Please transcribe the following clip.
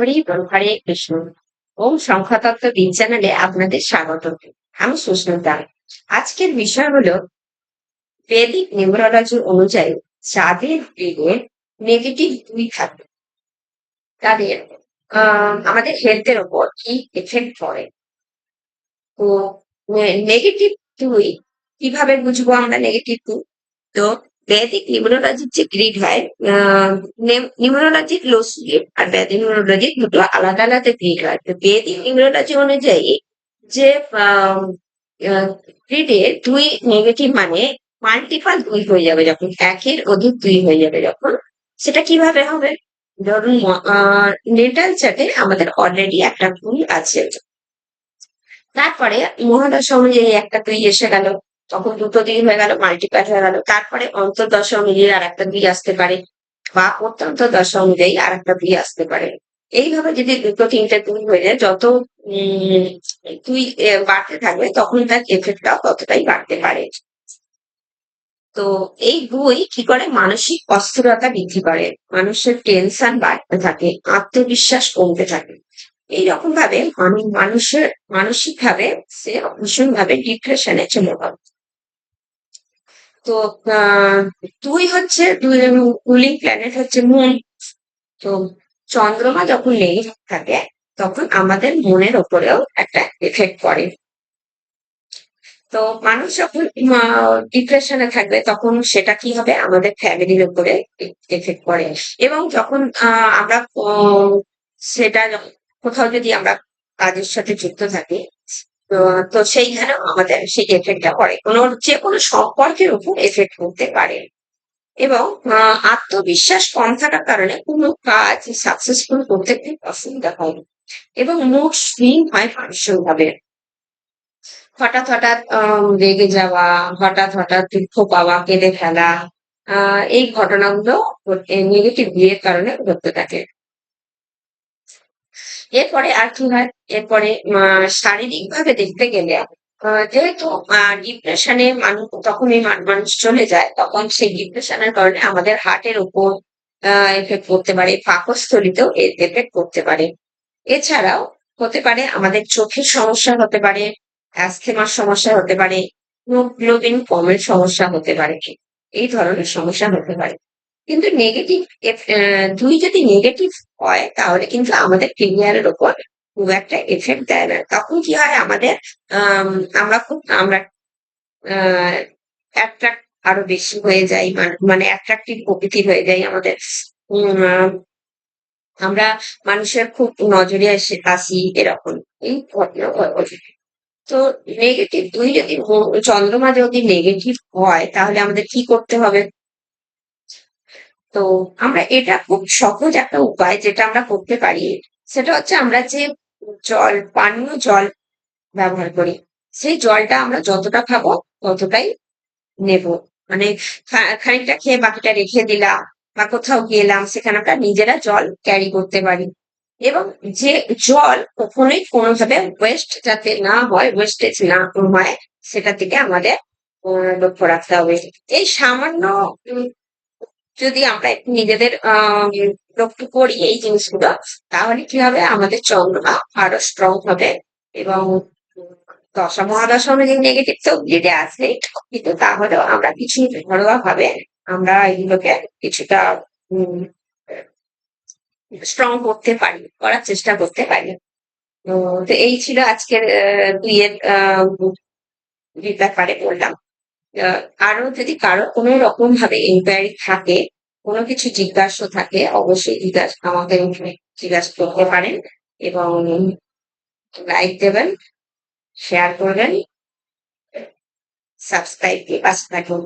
হরি বল হরে কৃষ্ণ ওম সংখ্যাতত্ত্ব বিন চ্যানেলে আপনাদের স্বাগত। আমি সুস্মিতা। আজকের বিষয় হলো বেদিক নিউমোরোলজি অনুযায়ী যাদের ব্রেনে নেগেটিভ দুই থাকে, তাদের আমাদের হেলথের ওপর কি এফেক্ট পড়ে? তো নেগেটিভ দুই, কীভাবে বুঝব আমরা নেগেটিভ টু তো বেদিক নিউমোরোলজির যে গ্রিড হয় নিউমোরোলজির লো স্লিপ আর বেদিক নিউমোরোলজির দুটো আলাদা আলাদা গ্রিড হয়। তো বেদিক নিউমোরোলজি অনুযায়ী যে গ্রিডে দুই নেগেটিভ মানে মাল্টিপাল দুই হয়ে যাবে যখন, একের অধিক দুই হয়ে যাবে যখন, সেটা কীভাবে হবে? ধরুন নেটাল চার্টে আমাদের অলরেডি একটা দুই আছে। তারপরে মহাদশা অনুযায়ী একটা দুই এসে গেল। তখন দুটো দিন হয়ে গেল মাল্টিপ্লাই হয়ে গেল। তারপরে অন্তর্দশা অনুযায়ী আর একটা দুই আসতে পারে, বা অত্যন্ত দশা অনুযায়ী আর একটা দুই আসতে পারে। এইভাবে যদি দুটো তিনটে দুই হয়ে যায়, যত দুই বাড়তে থাকবে, তখন তার এফেক্টটাও ততটাই বাড়তে পারে। তো এই বই কি করে? মানসিক অস্থিরতা বৃদ্ধি করে, মানুষের টেনশন বাড়তে থাকে, আত্মবিশ্বাস কমতে থাকে। এইরকম ভাবে মানুষ মানুষের মানসিক ভাবে সে ভীষণ ভাবে ডিপ্রেশনে চলে যাবে তো দুই হচ্ছে দুই রুলিং প্ল্যানেট হচ্ছে মুন তো, চন্দ্রমা যখন নেগেটিভ থাকে, তখন আমাদের মনের ওপরেও একটা এফেক্ট পড়ে। তো, মানুষ যখন ডিপ্রেশনে থাকবে, তখন সেটা কি হবে? আমাদের ফ্যামিলির উপরে এফেক্ট পড়ে। এবং যখন আমরা সেটা কোথাও যদি আমরা কাজের সাথে যুক্ত থাকি তো সেইখানেও আমাদের সেই এফেক্টটা পড়ে। কোনো যে কোনো সম্পর্কের উপর এফেক্ট করতে পারে। এবং আত্মবিশ্বাস কম থাকার কারণে কোনো কাজ সাকসেসফুল করতে খুব অসুবিধা হয় এবং মুড সুইং হয় মানসিকভাবে হঠাৎ হঠাৎ রেগে যাওয়া, হঠাৎ হঠাৎ দুঃখ পাওয়া, কেঁদে ফেলা এই ঘটনাগুলো নেগেটিভ বিয়ের কারণে ঘটতে থাকে। এরপরে আর কি হয়? এরপরে শারীরিক ভাবে দেখতে গেলে যেহেতু ডিপ্রেশনে মানুষ তখন এই মা- মানুষ চলে যায়, তখন সেই ডিপ্রেশনের কারণে আমাদের হার্টের উপর এফেক্ট করতে পারে, পাকস্থলিতেও এফেক্ট করতে পারে। এছাড়াও হতে পারে আমাদের চোখের সমস্যা হতে পারে অ্যাস্থেমার সমস্যা হতে পারে হিমোগ্লোবিন কমের সমস্যা হতে পারে। এই ধরনের সমস্যা হতে পারে। কিন্তু নেগেটিভ দুই যদি নেগেটিভ হয় তাহলে কিন্তু আমাদের ক্যারিয়ারের উপর খুব একটা এফেক্ট দেয় না। তখন কি হয় আমাদের আম, আমরা খুব আমরা অ্যাট্রাক্ট আরও বেশি হয়ে যাই মানে অ্যাট্রাক্টিভ প্রকৃতির হয়ে যাই আমাদের। আমরা মানুষের খুব নজরে আসি আসি এরকম। এই ঘটনা তো নেগেটিভ দুই যদি চন্দ্রমা যদি নেগেটিভ হয় তাহলে আমাদের কি করতে হবে? তো আমরা এটা খুব সহজ একটা উপায় যেটা আমরা করতে পারি, সেটা হচ্ছে আমরা যে জল, পানীয় জল ব্যবহার করি, সেই জলটা আমরা যতটা খাব ততটাই নেব। মানে খানিকটা খেয়ে বাকিটা রেখে দিলাম বা কোথাও গেলাম, সেখানে আমরা নিজেরা জল ক্যারি করতে পারি। এবং যে জল কখনোই কোনোভাবে ওয়েস্ট যাতে না হয় ওয়েস্টেজ না হয়, সেটা থেকে আমাদের লক্ষ্য রাখতে হবে। এই সামান্য যদি আমরা একটু নিজেদের লক্ষ্য করি এই জিনিসগুলো, তাহলে কি হবে? আমাদের চন্দ্রমা আরও স্ট্রং হবে এবং দশা মহাদশা অনুযায়ী নেগেটিভ তো গ্রিডে আসবে কিন্তু তাহলেও আমরা কিছু ঘরোয়া ভাবে আমরা এগুলোকে কিছুটা স্ট্রং করতে পারি, করার চেষ্টা করতে পারি। তো এই ছিল আজকের দুইয়ের ব্যাপারে বললাম। আরও যদি কারও কোনো রকম ভাবে ইনকোয়ারি থাকে, কোনো কিছু জিজ্ঞাসা থাকে, অবশ্যই জিজ্ঞাসা আমাকে জিজ্ঞাসা করতে পারেন এবং লাইক দেবেন শেয়ার করবেন সাবস্ক্রাইব দিয়ে পাশে থাকুন।